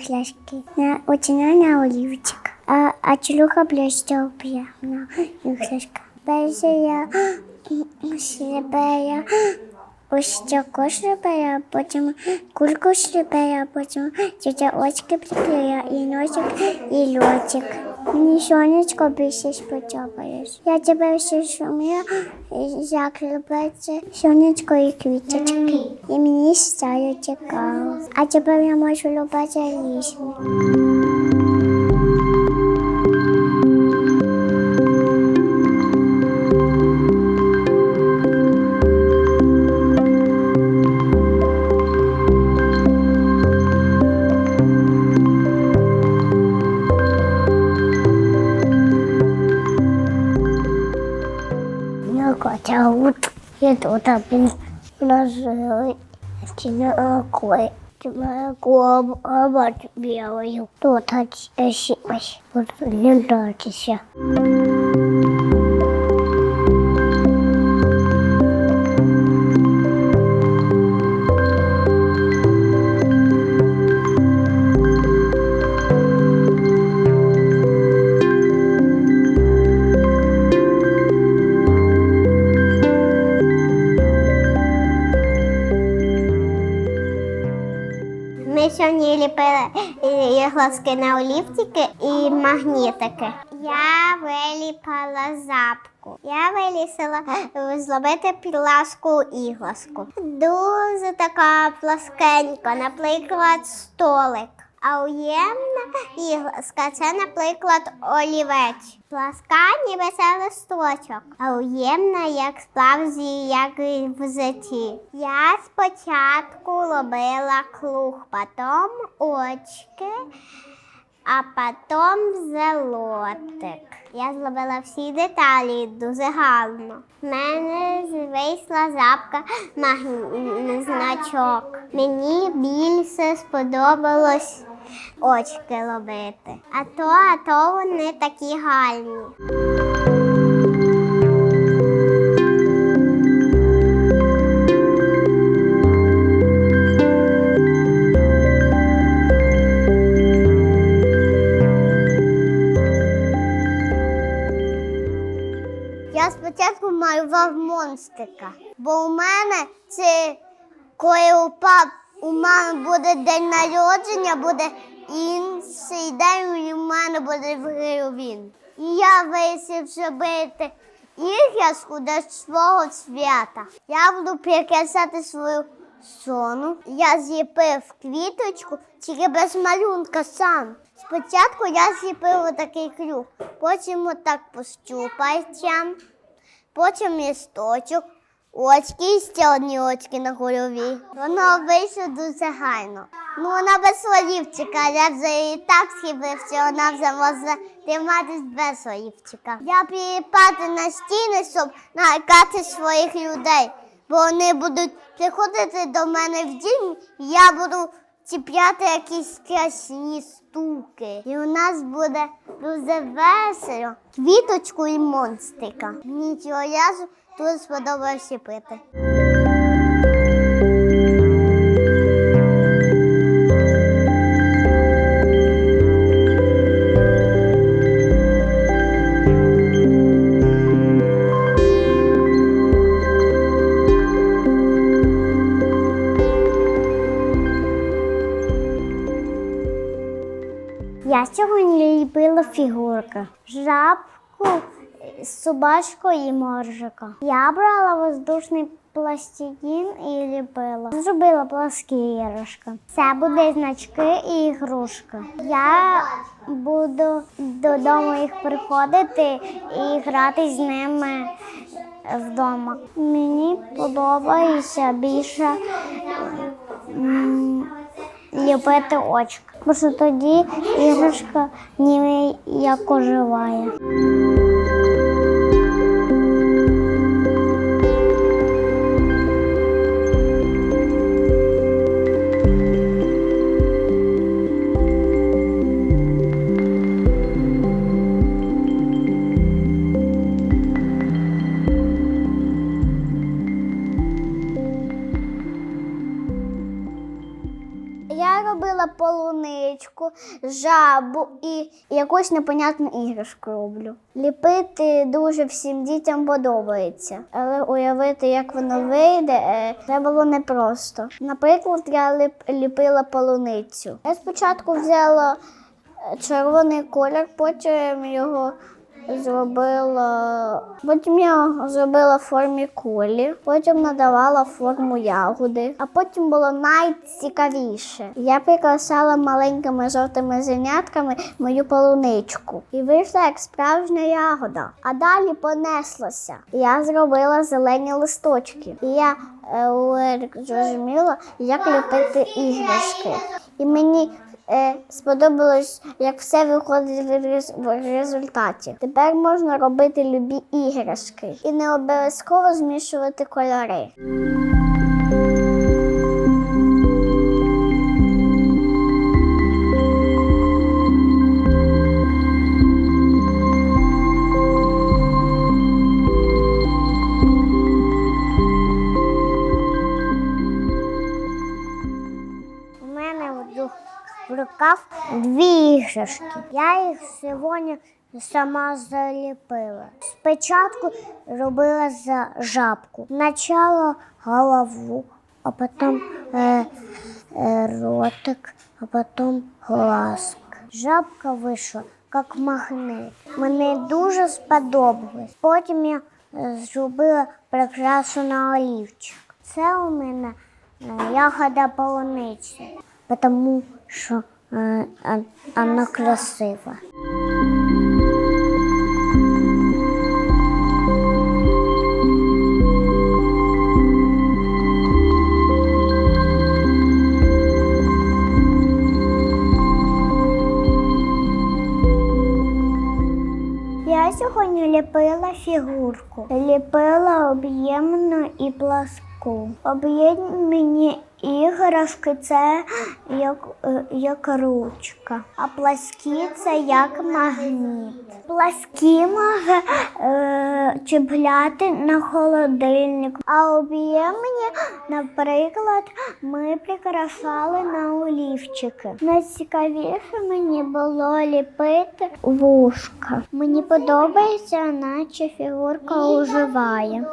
іграшки. На оціна на олівчик. А, а челюха блищав прямо пляшка. Перше я шліпея ось цього шліпея, потім кульку шліпея, потім тітя очки приклея, і носик, і льотик. Мені сонечко більше сподобалось. Я тебе все шумію, як любиться сонечко і квіточки. І мені стало цікаво. А тепер я можу любити різні. Зовут. Я тут один. У нас жили кой. Моя мать белую. Тут ошиблась. Вот не нравится. Ми сьогодні ліпили іграшки на олівчики і магнітики. Я виліпала запку. Я вилісила зробити пласку ігласку. Дуже така пласкенька, наприклад, столик. А уємна іграшка це, наприклад, олівець. Пласка ніби це листочок, а уємна, як справді, як і в житті. Я спочатку робила круг, потім очки, а потім зелотик. Я зробила всі деталі дуже гарно. В мене вийшла магн- значок. Мені більше сподобалось очки робити. А то, а то вони такі гарні. Я спочатку малював монстрика, бо у мене це коли у пап у мами буде день народження, буде інший день, у мене буде Геровін. І я вирішив зробити іграшку до свого свята. Я буду прикрашати свою сону. Я зліпив квіточку, тільки без малюнка сам. Спочатку я зліпив отакий круг, потім отак по щупальцям, потім листочок, очки ще одні очки на голові. Воно вийшло дуже гарно. Ну, вона без олівчика, я вже і так схибився, вона вже може триматись без олівчика. Я приліпати на стіни, щоб налякати своїх людей, бо вони будуть приходити до мене в дім, і я буду чіпляти якісь страшні штуки. І у нас буде дуже весело. Квіточку і монстрика. Мені цього разу дуже сподобалося пити. Я сьогодні ліпила фігурки. Жабку, собачку і моржика. Я брала воздушний пластилін і ліпила. Зробила пласкі іграшки. Це буде значки і ігрушки. Я буду додому їх приходити і грати з ними вдома. Мені подобається більше ліпити очки. Бо що тоді іграшка ніби як оживає. Жабу і якусь непонятну іграшку роблю. Ліпити дуже всім дітям подобається, але уявити, як воно вийде, е, це було непросто. Наприклад, я ліп- ліпила полуницю. Я спочатку взяла е, червоний колір, потім його зробила. Потім зробила в формі кулі, потім надавала форму ягоди, а потім було найцікавіше. Я прикрасала маленькими жовтими зернятками мою полуничку. І вийшла як справжня ягода. А далі понеслося. Я зробила зелені листочки. І я е, зрозуміла, як ліпити іграшки. І мені сподобалось, як все виходить в результаті. Тепер можна робити любі іграшки і не обов'язково змішувати кольори. Дві іграшки. Я їх сьогодні сама заліпила. Спочатку робила за жабку. Спочатку голову, а потім е, е, ротик, а потім глазк. Жабка вийшла як магнит. Мені дуже сподобалось. Потім я е, зробила прикрасу на олівчик. Це у мене е, ягода полуниці, тому що е, вона красива. Я сьогодні ліпила фігурку. Ліпила об'ємну і пласку. Об'ємні іграшки це як, е, як ручка, а пласкі це як магніт. Пласкі може чіпляти на холодильник, а об'ємні, наприклад, ми прикрашали на олівчики. Найцікавіше мені було ліпити вушка. Мені подобається, наче фігурка оживає.